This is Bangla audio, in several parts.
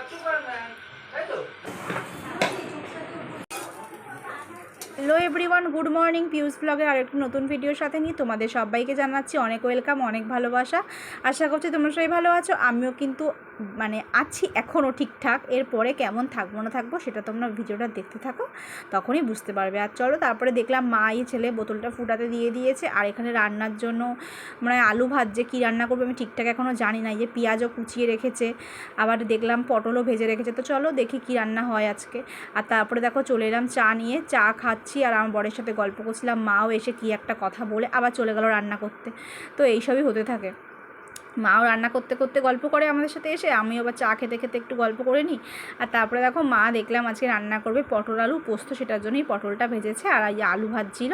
থাকতে পারে না তাই তো হ্যালো এভরিওয়ান গুড মর্নিং পিউস ব্লগের আরেকটি নতুন ভিডিওর সাথে নিয়ে তোমাদের সবাইকে জানাচ্ছি অনেক ওয়েলকাম অনেক ভালোবাসা। আশা করছি তোমরা সবাই ভালো আছো। আমিও কিন্তু মানে আছি এখনও ঠিকঠাক। এরপরে কেমন থাকব, না থাকব, সেটা তোমরা ভিডিওটা দেখতে থাকো, তখনই বুঝতে পারবে। আর চলো, তারপরে দেখলাম মা এই ছেলে বোতলটা ফুটাতে দিয়ে দিয়েছে, আর এখানে রান্নার জন্য মানে আলু ভাজছে, কী রান্না করবে আমি ঠিকঠাক এখনও জানি না। যে পেঁয়াজও কুচিয়ে রেখেছে, আবার দেখলাম পটলও ভেজে রেখেছে। তো চলো দেখি কী রান্না হয় আজকে। আর তারপরে দেখো চলে এলাম চা নিয়ে, চা খাচ্ছি আর আমার বরের সাথে গল্প করছিলাম, মাও এসে কী একটা কথা বলে আবার চলে গেল রান্না করতে। তো এইসবই হতে থাকে। মাও রান্না করতে করতে গল্প করে আমাদের সাথে এসে আমি আবার চা খেতে খেতে একটু গল্প করে নিই। আর তারপরে দেখো মা দেখলাম আজকে রান্না করবে পটল আলু পোস্ত, সেটার জন্যই পটলটা ভেজেছে আর এই আলু ভাজছিল।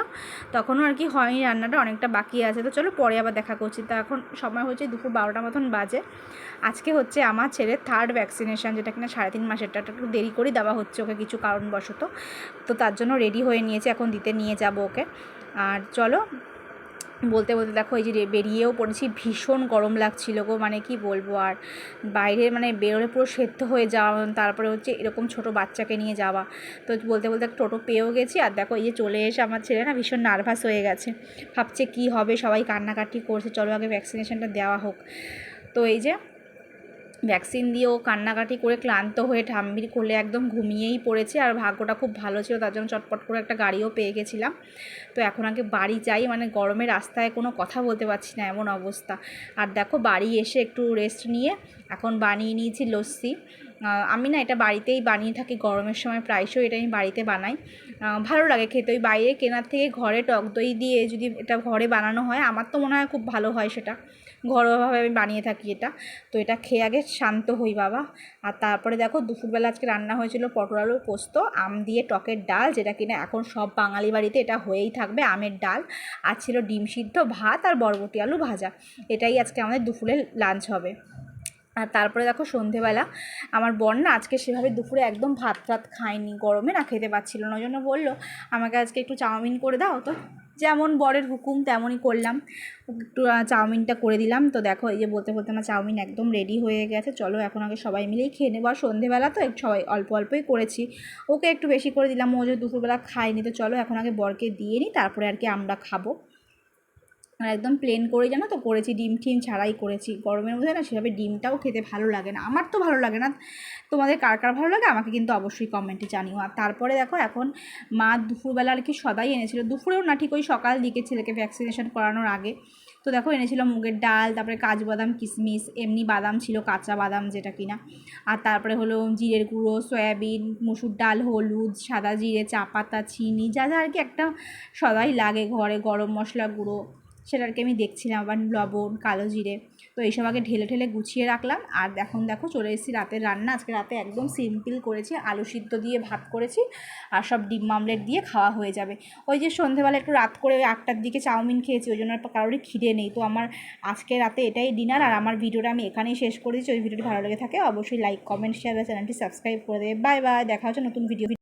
তখনও আর কি হয়নি রান্নাটা, অনেকটা বাকি আছে। তো চলো পরে আবার দেখা করছি। তো এখন সময় হচ্ছে দুপুর বারোটা মতন বাজে। আজকে হচ্ছে আমার ছেলের থার্ড ভ্যাকসিনেশন যেটা কিনা সাড়ে তিন মাসেরটা একটু দেরি করেই দেওয়া হচ্ছে ওকে কিছু কারণবশত। তো তার জন্য রেডি হয়ে নিয়েছে, এখন দিতে নিয়ে যাব ওকে। আর চলো বলতে বলতে দেখো, এই যে বেরিয়েও পড়েছি, ভীষণ গরম লাগছিল গো মানে কি বলব আর। বাইরে মানে বেরোলে পুরো সেদ্ধ হয়ে যাওয়া, তারপরে হচ্ছে এরকম ছোট বাচ্চাকে নিয়ে যাওয়া। তো বলতে বলতে টোটো পেয়েও গেছি, আর দেখো এই যে চলে এসে আমার ছেলে না ভীষণ নার্ভাস হয়ে গেছে। ভাবছে কি হবে, সবাই কান্নাকাটি করছে, চলো আগে ভ্যাকসিনেশনটা দেওয়া হোক। তো এই যে ভ্যাকসিন দিয়েও কান্নাকাটি করে ক্লান্ত হয়ে ঠাম্বির কোলে একদম ঘুমিয়েই পড়েছে আর ভাগ্যটা খুব ভালো ছিল, তার জন্য চটপট করে একটা গাড়িও পেয়ে গেছিলাম। তো এখন আগে বাড়ি যাই মানে গরমে রাস্তায় কোনো কথা বলতে পারছি না, এমন অবস্থা। আর দেখো বাড়ি এসে একটু রেস্ট নিয়ে, এখন বানিয়ে নিয়েছি লস্যি। আমি না এটা বাড়িতেই বানিয়ে থাকি, গরমের সময় প্রায়শই এটা আমি বাড়িতে বানাই। ভালো লাগে খেতে, ওই বাইরে কেনার থেকে ঘরে টক দই দিয়ে যদি এটা ঘরে বানানো হয়, আমার তো মনে হয় খুব ভালো হয় সেটা। ঘরোয়াভাবে আমি বানিয়ে থাকি এটা। তো এটা খেয়ে আগে শান্ত হই বাবা। আর তারপরে দেখো, দুপুরবেলা আজকে রান্না হয়েছিল পটল আলুর পোস্ত, আম দিয়ে টকের ডাল, যেটা কিনা এখন সব বাঙালি বাড়িতে এটা হয়েই থাকবে, আমের ডাল। আর ছিল ডিম সিদ্ধ ভাত আর বরবটি আলু ভাজা। এটাই আজকে আমাদের দুপুরের লাঞ্চ হবে। আর তারপরে দেখো সন্ধেবেলা, আমার বোন না আজকে সেভাবে দুপুরে একদম ভাত টাত খায়নি, গরমে না খেতে পাচ্ছিল না ওই জন্য বলল, আমাকে আজকে একটু চাউমিন করে দাও। তো যেমন বরের হুকুম তেমনই করলাম। একটু চাউমিনটা করে দিলাম। তো দেখো এই যে বলতে বলতে আমার চাউমিন একদম রেডি হয়ে গেছে। চলো এখন আগে সবাই মিলেই খেয়ে নেব। আর সন্ধেবেলা তো সবাই অল্প অল্পই করেছি। ওকে একটু বেশি করে দিলাম। ও যে দুপুরবেলা খায়নি। তো চলো এখন আগে বরকে দিয়ে নিই, তারপরে আর কি আমরা খাব। আর একদম প্লেন করে জানো তো? করেছি ডিম টিম ছাড়াই করেছি। গরমের মধ্যে না সেভাবে ডিমটাও খেতে ভালো লাগে না। আমার তো ভালো লাগে না। তোমাদের কার কার ভালো লাগে আমাকে কিন্তু অবশ্যই কমেন্টে জানিও। আর তারপরে দেখো এখন মা দুপুরবেলা আর কি সদাই এনেছিল। দুপুরেও না ঠিক ওই সকাল দিকে ছেলেকে ভ্যাকসিনেশন করানোর আগে তো দেখো এনেছিল মুগের ডাল, তারপরে কাজু বাদাম কিশমিশ এমনি বাদাম ছিল কাঁচা বাদাম যেটা কিনা। আর তারপরে হলো জিরের গুঁড়ো, সয়াবিন, মুসুর ডাল, হলুদ, সাদা জিরে, চা পাতা, চিনি, যা যা আর কি একটা সদাই লাগে ঘরে। গরম মশলা গুঁড়ো সেটা আর কি আমি দেখছিলাম, আবার লবণ, কালো জিরে, তো এইসব আগে ঢেলে ঢেলে গুছিয়ে রাখলাম। আর এখন দেখো চলে এসেছি রাতের রান্না। আজকে রাতে একদম সিম্পল করেছি, আলু সিদ্ধ দিয়ে ভাত করেছি, আর সব ডিম মামলেট দিয়ে খাওয়া হয়ে যাবে। ওই যে সন্ধেবেলা একটু রাত করে আটটার দিকে চাউমিন খেয়েছি, ওই জন্য কারোরই খিদে নেই। তো আমার আজকে রাতে এটাই ডিনার আর আমার ভিডিওটা আমি এখানেই শেষ করেছি। ওই ভিডিওটি ভালো লেগে থাকে, অবশ্যই লাইক কমেন্ট শেয়ার চ্যানেলটি সাবস্ক্রাইব করে দেবে। বাই বাই দেখা হচ্ছে নতুন ভিডিও